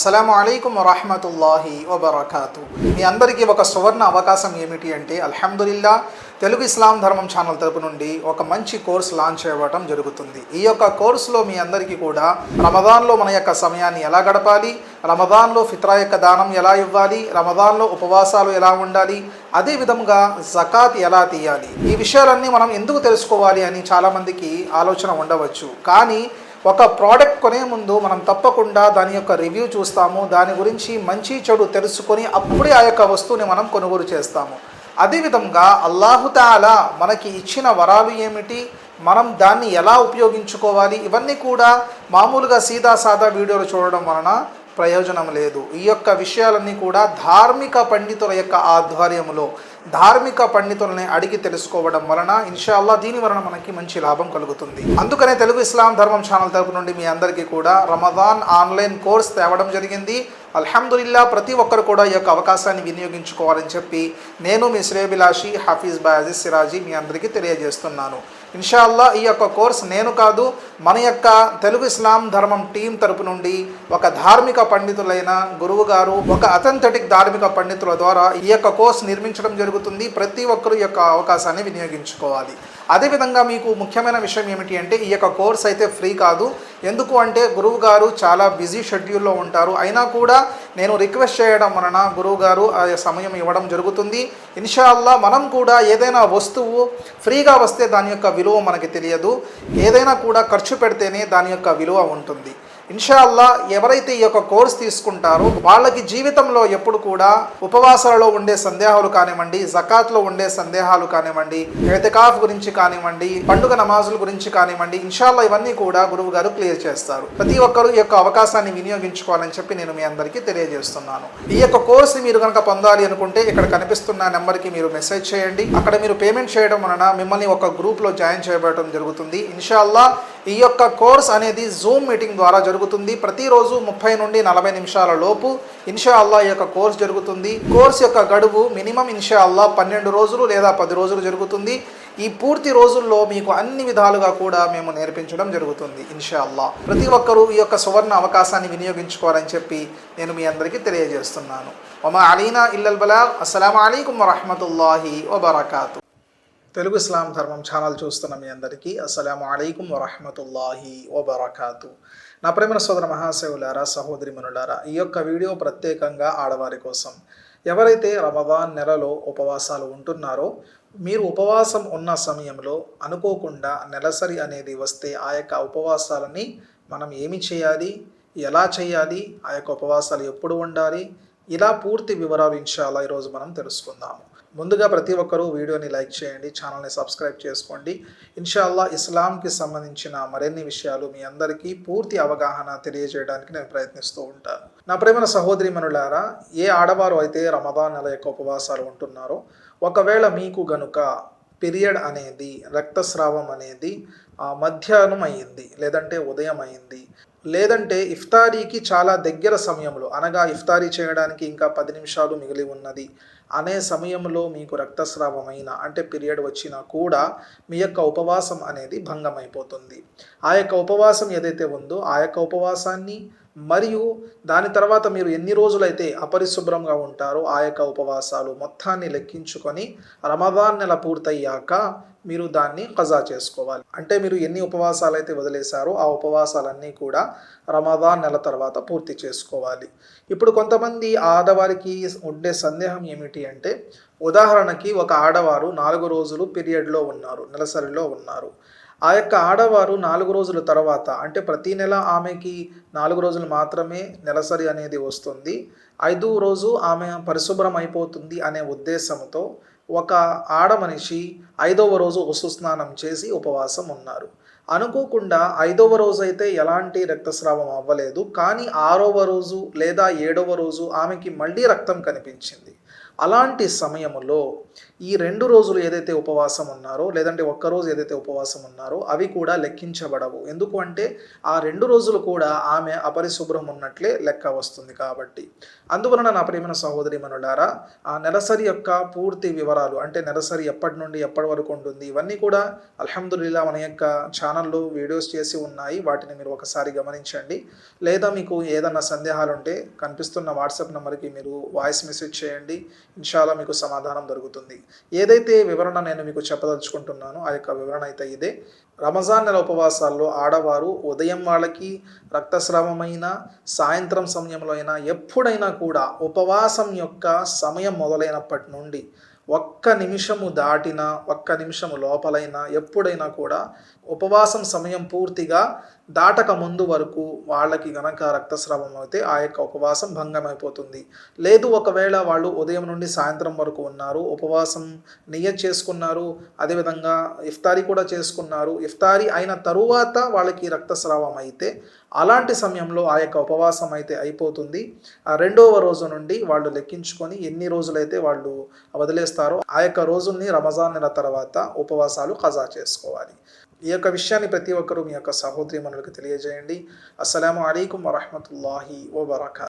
అస్సలం అయికం వరహమతుల్లాహి వబర్కాతు. మీ అందరికీ ఒక సువర్ణ అవకాశం ఏమిటి అంటే అల్హమ్దుల్లా తెలుగు ఇస్లాం ధర్మం ఛానల్ తరపు నుండి ఒక మంచి కోర్స్ లాంచ్ చేయడం జరుగుతుంది. ఈ యొక్క కోర్సులో మీ అందరికీ కూడా రమదాన్లో మన యొక్క సమయాన్ని ఎలా గడపాలి రమదాన్లో ఫిత్రా యొక్క దానం ఎలా ఇవ్వాలి రమదాన్లో ఉపవాసాలు ఎలా ఉండాలి అదే విధంగా జకాత్ ఎలా తీయాలి ఈ విషయాలన్నీ మనం ఎందుకు తెలుసుకోవాలి అని చాలామందికి ఆలోచన ఉండవచ్చు. కానీ ఒక ప్రోడక్ట్ కొనే ముందు మనం తప్పకుండా దాని యొక్క రివ్యూ చూస్తాము దాని గురించి మంచి చెడు తెలుసుకొని అప్పుడే ఆ యొక్క వస్తువుని మనం కొనుగోలు చేస్తాము. అదేవిధంగా అల్లాహుతాలా మనకి ఇచ్చిన వరాలు ఏమిటి మనం దాన్ని ఎలా ఉపయోగించుకోవాలి ఇవన్నీ కూడా మామూలుగా సీదా సాదా వీడియోలు చూడడం వలన ప్రయోజనం లేదు. ఈ యొక్క విషయాలన్నీ కూడా ధార్మిక పండితుల యొక్క ఆధ్వర్యంలో ధార్మిక పండితులని అడిగి తెలుసుకోవడం వలన ఇన్షాల్లా దీని వలన మనకి మంచి లాభం కలుగుతుంది. అందుకనే తెలుగు ఇస్లాం ధర్మం ఛానల్ తరపు నుండి మీ అందరికీ కూడా రమదాన్ ఆన్లైన్ కోర్స్ తేవడం జరిగింది. అల్హమ్దుల్లా ప్రతి ఒక్కరు కూడా ఈ యొక్క అవకాశాన్ని వినియోగించుకోవాలని చెప్పి నేను మీ శ్రేయభిలాషి హఫీజ్ బాయాజిజ్ సిరాజీ మీ అందరికీ తెలియజేస్తున్నాను. ఇన్షాల్లా ఈ యొక్క కోర్స్ నేను కాదు మన యొక్క తెలుగు ఇస్లాం ధర్మం టీం తరపు నుండి ఒక ధార్మిక పండితులైన గురువు గారు ఒక అథెంథెటిక్ ధార్మిక పండితుల ద్వారా ఈ యొక్క కోర్స్ నిర్మించడం జరుగుతుంది. ప్రతి ఒక్కరు ఈ యొక్క అవకాశాన్ని వినియోగించుకోవాలి. అదేవిధంగా మీకు ముఖ్యమైన విషయం ఏమిటి అంటే ఈ యొక్క కోర్స్ అయితే ఫ్రీ కాదు. ఎందుకు అంటే గురువు గారు చాలా బిజీ షెడ్యూల్లో ఉంటారు. అయినా కూడా నేను రిక్వెస్ట్ చేయడం వలన గురువు గారు ఆ సమయం ఇవ్వడం జరుగుతుంది. ఇన్షాల్లా మనం కూడా ఏదైనా వస్తువు ఫ్రీగా వస్తే దాని యొక్క విలువ మనకి తెలియదు. ఏదైనా కూడా ఖర్చు పెడితేనే దాని యొక్క విలువ ఉంటుంది. ఇన్షాల్లా ఎవరైతే ఈ యొక్క కోర్స్ తీసుకుంటారో వాళ్ళకి జీవితంలో ఎప్పుడు కూడా ఉపవాసాలలో ఉండే సందేహాలు కానివ్వండి జకాత్లో ఉండే సందేహాలు కానివ్వండి ఎతకాఫ్ గురించి కానివ్వండి పండుగ నమాజుల గురించి కానివ్వండి ఇన్షాల్లా ఇవన్నీ కూడా గురువు గారు క్లియర్ చేస్తారు. ప్రతి ఒక్కరూ ఈ యొక్క అవకాశాన్ని వినియోగించుకోవాలని చెప్పి నేను మీ అందరికీ తెలియజేస్తున్నాను. ఈ యొక్క కోర్స్ మీరు కనుక పొందాలి అనుకుంటే ఇక్కడ కనిపిస్తున్న నెంబర్కి మీరు మెసేజ్ చేయండి. అక్కడ మీరు పేమెంట్ చేయడం వలన మిమ్మల్ని ఒక గ్రూప్లో జాయిన్ చేయబడటం జరుగుతుంది. ఇన్షాల్లా ఈ యొక్క కోర్స్ అనేది జూమ్ మీటింగ్ ద్వారా జరుగుతుంది జరుగుతుంది. ప్రతిరోజు ముప్పై నుండి నలభై నిమిషాల లోపు ఇన్షా అల్లా యొక్క కోర్స్ జరుగుతుంది. కోర్స్ యొక్క గడువు మినిమం ఇన్షా అల్లా పన్నెండు రోజులు లేదా పది రోజులు జరుగుతుంది. ఈ పూర్తి రోజుల్లో మీకు అన్ని విధాలుగా కూడా మేము నేర్పించడం జరుగుతుంది ఇన్షా అల్లా ప్రతి ఒక్కరూ ఈ యొక్క సువర్ణ అవకాశాన్ని వినియోగించుకోవాలని చెప్పి నేను మీ అందరికీ తెలియజేస్తున్నాను. ఒమా అలీనా ఇల్లల్ బలా అస్సలం అయికం వరహమతుల్లాహి వబర్కాతు. తెలుగు ఇస్లాం ధర్మం ఛానల్ చూస్తున్న మీ అందరికీ అస్సలం అయికం వరహమతుల్లాహి వబర్కాతు. నా ప్రేమ సోదర మహాశివులారా సహోదరి మనులారా ఈ యొక్క వీడియో ప్రత్యేకంగా ఆడవారి కోసం. ఎవరైతే రమదాన్ నెలలో ఉపవాసాలు ఉంటున్నారో మీరు ఉపవాసం ఉన్న సమయంలో అనుకోకుండా నెలసరి అనేది వస్తే ఆ యొక్క ఉపవాసాలని మనం ఏమి చేయాలి? ఎలా చేయాలి? ఆ యొక్క ఉపవాసాలు ఎప్పుడు ఉండాలి? ఇలా పూర్తి వివరాలు ఇన్షాల్లా ఈరోజు మనం తెలుసుకుందాము. ముందుగా ప్రతి ఒక్కరూ వీడియోని లైక్ చేయండి ఛానల్ని సబ్స్క్రైబ్ చేసుకోండి. ఇన్షాల్లా ఇస్లాంకి సంబంధించిన మరిన్ని విషయాలు మీ అందరికీ పూర్తి అవగాహన తెలియజేయడానికి నేను ప్రయత్నిస్తూ ఉంటాను. నా ప్రేమల సహోదరి మనులారా ఏ ఆడవారు అయితే రమదాన్ నెల యొక్క ఉపవాసాలు ఉంటున్నారో ఒకవేళ మీకు గనుక పీరియడ్ అనేది రక్తస్రావం అనేది మధ్యాహ్నం అయ్యింది లేదంటే ఉదయం అయింది లేదంటే ఇఫ్తారీకి చాలా దగ్గర సమయంలో అనగా ఇఫ్తారీ చేయడానికి ఇంకా పది నిమిషాలు మిగిలి ఉన్నది అనే సమయంలో మీకు రక్తస్రావమైన అంటే పీరియడ్ వచ్చినా కూడా మీ యొక్క ఉపవాసం అనేది భంగం అయిపోతుంది ఆ యొక్క ఉపవాసం ఏదైతే ఉందో ఆ యొక్క ఉపవాసాన్ని మరియు దాని తర్వాత మీరు ఎన్ని రోజులైతే అపరిశుభ్రంగా ఉంటారో ఆ యొక్క ఉపవాసాలు మొత్తాన్ని లెక్కించుకొని రమదాన్ నెల పూర్తయ్యాక మీరు దాన్ని కజా చేసుకోవాలి. అంటే మీరు ఎన్ని ఉపవాసాలు అయితే వదిలేశారో ఆ ఉపవాసాలన్నీ కూడా రమదాన్ నెల తర్వాత పూర్తి చేసుకోవాలి. ఇప్పుడు కొంతమంది ఆడవారికి ఉండే సందేహం ఏమిటి అంటే ఉదాహరణకి ఒక ఆడవారు నాలుగు రోజులు పీరియడ్లో ఉన్నారు నెలసరిలో ఉన్నారు. ఆ యొక్క ఆడవారు నాలుగు రోజుల తర్వాత అంటే ప్రతి నెల ఆమెకి నాలుగు రోజులు మాత్రమే నెలసరి అనేది వస్తుంది. ఐదు రోజు ఆమె పరిశుభ్రం అయిపోతుంది అనే ఉద్దేశంతో ఒక ఆడ మనిషి ఐదవ రోజు ఉసు స్నానం చేసి ఉపవాసం ఉన్నారు. అనుకోకుండా ఐదవ రోజు అయితే ఎలాంటి రక్తస్రావం అవ్వలేదు. కానీ ఆరవ రోజు లేదా ఏడవ రోజు ఆమెకి మళ్ళీ రక్తం కనిపించింది. అలాంటి సమయంలో ఈ రెండు రోజులు ఏదైతే ఉపవాసం ఉన్నారో లేదంటే ఒక్క రోజు ఏదైతే ఉపవాసం ఉన్నారో అవి కూడా లెక్కించబడవు. ఎందుకు అంటే ఆ రెండు రోజులు కూడా ఆమె అపరిశుభ్రం ఉన్నట్లే లెక్క వస్తుంది కాబట్టి. అందువలన నా ప్రియమైన సహోదరి మనులారా ఆ నెలసరి యొక్క పూర్తి వివరాలు అంటే నెలసరి ఎప్పటి నుండి ఎప్పటి వరకు ఉంటుంది ఇవన్నీ కూడా అల్హమ్దుల్లా మన యొక్క ఛానల్లో వీడియోస్ చేసి ఉన్నాయి. వాటిని మీరు ఒకసారి గమనించండి. లేదా మీకు ఏదన్నా సందేహాలు ఉంటే కనిపిస్తున్న వాట్సాప్ నెంబర్కి మీరు వాయిస్ మెసేజ్ చేయండి. ఇన్షాల్లా మీకు సమాధానం దొరుకుతుంది. ఏదైతే వివరణ నేను మీకు చెప్పదలుచుకుంటున్నానో ఆ యొక్క వివరణ అయితే ఇదే. రమజాన్ నెల ఉపవాసాల్లో ఆడవారు ఉదయం వాళ్ళకి రక్తస్రావమైన సాయంత్రం సమయంలో అయినా ఎప్పుడైనా కూడా ఉపవాసం యొక్క సమయం మొదలైనప్పటి నుండి ఒక్క నిమిషము దాటిన ఒక్క నిమిషము లోపలైనా ఎప్పుడైనా కూడా ఉపవాసం సమయం పూర్తిగా దాటక ముందు వరకు వాళ్ళకి గనక రక్తస్రావం అయితే ఆ యొక్క ఉపవాసం భంగమైపోతుంది. లేదు ఒకవేళ వాళ్ళు ఉదయం నుండి సాయంత్రం వరకు ఉన్నారు ఉపవాసం నియత్ చేసుకున్నారు అదేవిధంగా ఇఫ్తారీ కూడా చేసుకున్నారు ఇఫ్తారీ అయిన తరువాత వాళ్ళకి రక్తస్రావం అయితే అలాంటి సమయంలో ఆ యొక్క ఉపవాసం అయితే అయిపోతుంది. ఆ రెండవ రోజు నుండి వాళ్ళు లెక్కించుకొని ఎన్ని రోజులైతే వాళ్ళు వదిలేస్తారు ఆ యొక్క రోజుల్ని రమజాన్ నెల తర్వాత ఉపవాసాలు ఖజా చేసుకోవాలి. ఈ యొక్క విషయాన్ని ప్రతి ఒక్కరూ మీ యొక్క సహోదరి మనులకు తెలియజేయండి. అస్సలం అయికం వరహమతుల్లాహి వబర్కా